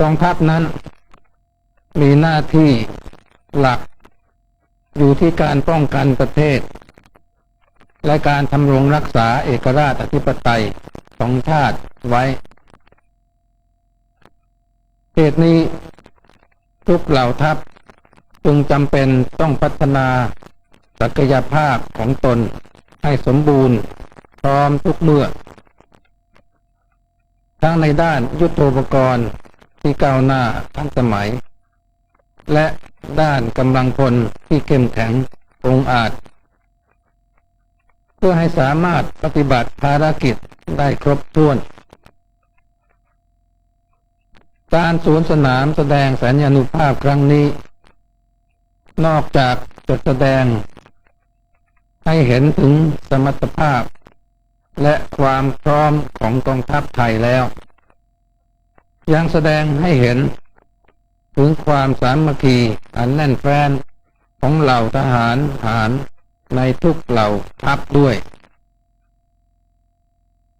กองทัพนั้น มีหน้าที่หลัก อยู่ที่การป้องกันประเทศ และการทำรงรักษาเอกราชอธิปไตยของชาติไว้เหตุนี้ทุกเหล่าทัพจึงจำเป็นต้องพัฒนาศักยภาพของตนให้สมบูรณ์พร้อมทุกเมื่อ ทั้งในด้านยุทโธปกรณ์ ที่ก้าวหน้าทันสมัย และด้านกำลังพลที่เข้มแข็งองอาจ เพื่อให้สามารถปฏิบัติภารกิจได้ครบถ้วน การสวนสนามแสดงสัญญานุภาพครั้งนี้ นอกจากจะแสดง ให้เห็นถึงสมรรถภาพ และความพร้อมของกองทัพไทยแล้ว ยังแสดงให้เห็น ถึงความสามัคคีอันแน่นแฟ้นของเหล่าทหารหารในทุกเหล่าทัพด้วย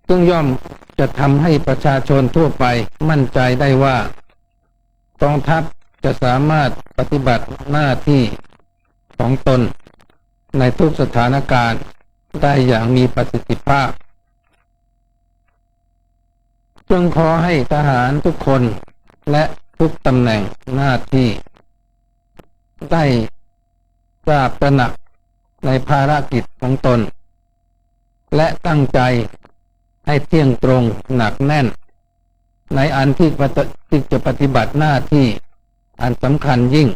ซึ่งย่อมจะทำให้ประชาชนทั่วไปมั่นใจได้ว่ากองทัพจะสามารถปฏิบัติหน้าที่ของตนในทุกสถานการณ์ได้อย่างมีประสิทธิภาพ จึงขอให้ทหารทุกคนและทุกตำแหน่งหน้าที่ ได้ทราบตระหนักในภารกิจของตน และตั้งใจให้เที่ยงตรงหนักแน่น ในอันที่ที่จะปฏิบัติหน้าที่อันสำคัญยิ่ง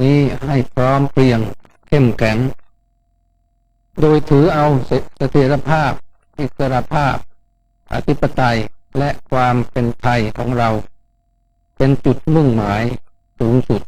นี้ให้พร้อมเพรียงเข้มแข็ง โดยถือเอาสเสถียรภาพ อิสรภาพ อธิปไตย และความเป็นไทยของเรา เป็นจุดมุ่งหมายสูงสุด